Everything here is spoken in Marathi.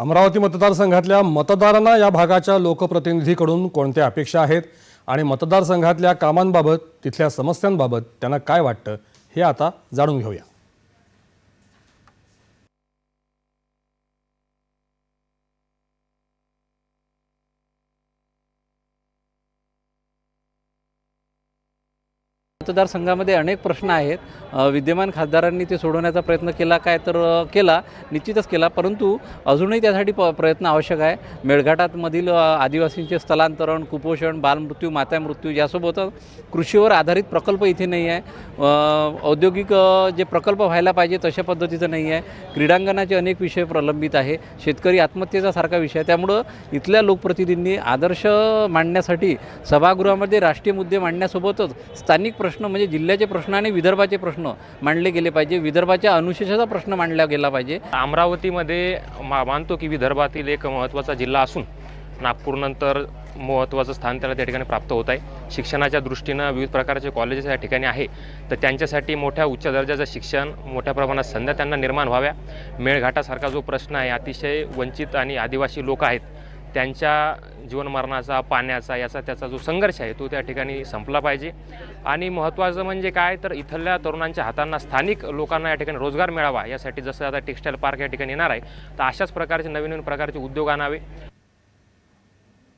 अमरावती मतदारसंघातल्या मतदारांना या भागाच्या लोकप्रतिनिधीकडून कोणत्या अपेक्षा आहेत आणि मतदारसंघातल्या कामांबाबत तिथल्या समस्यांबाबत त्यांना काय वाटतं हे आता जाणून घेऊया. मतदारसंघामध्ये अनेक प्रश्न आहेत. विद्यमान खासदारांनी ते सोडवण्याचा प्रयत्न केला काय तर केला निश्चितच केला. परंतु अजूनही त्यासाठी प प्रयत्न आवश्यक आहे. मेळघाटातमधील आदिवासींचे स्थलांतरण कुपोषण बालमृत्यू मातामृत्यू यासोबतच कृषीवर आधारित प्रकल्प इथे नाही आहे. औद्योगिक जे प्रकल्प व्हायला पाहिजे तशा पद्धतीचं नाही आहे. क्रीडांगणाचे अनेक विषय प्रलंबित आहे. शेतकरी आत्महत्येचा सारखा विषय आहे. त्यामुळं इथल्या लोकप्रतिनिधींनी आदर्श मांडण्यासाठी सभागृहामध्ये राष्ट्रीय मुद्दे मांडण्यासोबतच स्थानिक प्रश्न म्हणजे जिल्ह्याचे प्रश्न आणि विदर्भाचे प्रश्न मांडले गेले पाहिजे. विदर्भाच्या अनुशेषाचा प्रश्न मांडला गेला पाहिजे. अमरावतीमध्ये मा मानतो की विदर्भातील एक महत्त्वाचा जिल्हा असून नागपूरनंतर महत्त्वाचं स्थान त्याला त्या ठिकाणी प्राप्त होत आहे. शिक्षणाच्या दृष्टीनं विविध प्रकारचे कॉलेजेस या ठिकाणी आहे. तर त्यांच्यासाठी मोठ्या उच्च दर्जाचं शिक्षण मोठ्या प्रमाणात संध्या त्यांना निर्माण व्हाव्या. मेळघाटासारखा जो प्रश्न आहे अतिशय वंचित आणि आदिवासी लोक आहेत. त्यांच्या जीवनमरणाचा पाण्याचा याचा त्याचा जो संघर्ष आहे तो त्या ठिकाणी संपला पाहिजे. आणि महत्त्वाचं म्हणजे काय? तर इथल्या तरुणांच्या हातांना स्थानिक लोकांना या ठिकाणी रोजगार मिळावा यासाठी जसं आता टेक्स्टाईल पार्क या ठिकाणी येणार आहे तर अशाच प्रकारचे नवीन नवीन प्रकारचे उद्योग आणावे.